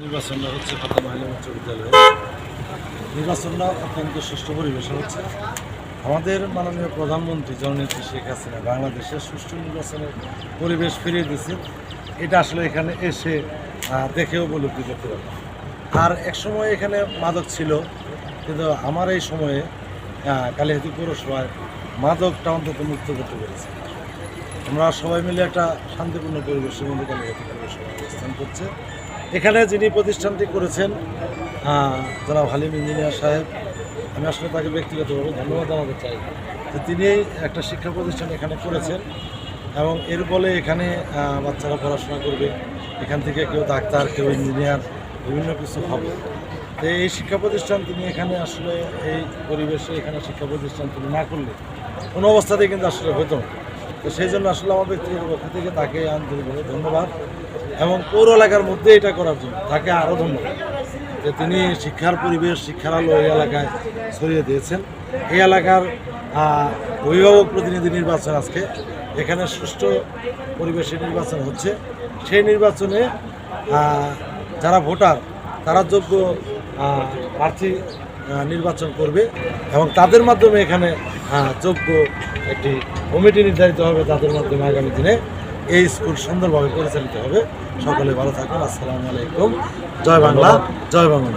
নির্বাচনটা হচ্ছে উচ্চ বিদ্যালয়ে। নির্বাচনটা অত্যন্ত সুষ্ঠু পরিবেশে হচ্ছে। আমাদের মাননীয় প্রধানমন্ত্রী জননেত্রী শেখ হাসিনা বাংলাদেশের সুষ্ঠু নির্বাচনের পরিবেশ ফিরিয়ে দিয়েছে এটা আসলে এখানে এসে দেখেও উপলব্ধি করতে পারলাম। আর এক সময় এখানে মাদক ছিল, কিন্তু আমার এই সময়ে কালিহাতি পৌরসভায় মাদকটা অন্তত মুক্ত করতে পেরেছে। আমরা সবাই মিলে একটা শান্তিপূর্ণ পরিবেশের মধ্যে কালিহাতি পৌরসভা অবস্থান করছে। এখানে যিনি প্রতিষ্ঠানটি করেছেন জনাব হালিম ইঞ্জিনিয়ার সাহেব, আমি আসলে তাকে ব্যক্তিগতভাবে ধন্যবাদ জানাতে চাই যে তিনি একটা শিক্ষা প্রতিষ্ঠান এখানে করেছেন এবং এর ফলে এখানে বাচ্চারা পড়াশোনা করবে। এখান থেকে কেউ ডাক্তার, কেউ ইঞ্জিনিয়ার, বিভিন্ন কিছু হবে। তো এই শিক্ষা প্রতিষ্ঠান তিনি এখানে আসলে এই পরিবেশে এখানে শিক্ষা প্রতিষ্ঠান তিনি না করলে কোনো অবস্থাতেই কিন্তু আসলে হতো তো সেই জন্য আসলে আমার ব্যক্তিগত পক্ষ থেকে তাকে আন্তরিকভাবে ধন্যবাদ। এবং পৌর এলাকার মধ্যে এটা করার জন্য। তাকে আরও ধন্যবাদ যে তিনি শিক্ষার পরিবেশ শিক্ষার আলো এই এলাকায় ছড়িয়ে দিয়েছেন। এই এলাকার অভিভাবক প্রতিনিধি নির্বাচন আজকে। এখানে সুষ্ঠু পরিবেশে নির্বাচন হচ্ছে। সেই নির্বাচনে যারা ভোটার, তারা যোগ্য প্রার্থী নির্বাচন করবে এবং তাদের মাধ্যমে এখানে যোগ্য একটি কমিটি নির্ধারিত হবে তাদের মাধ্যমে আগামী দিনে। এই স্কুল সুন্দরভাবে পরিচালিত হবে। সকলে ভালো থাকুন আসসালামু আলাইকুম। জয় বাংলা জয় বাংলা।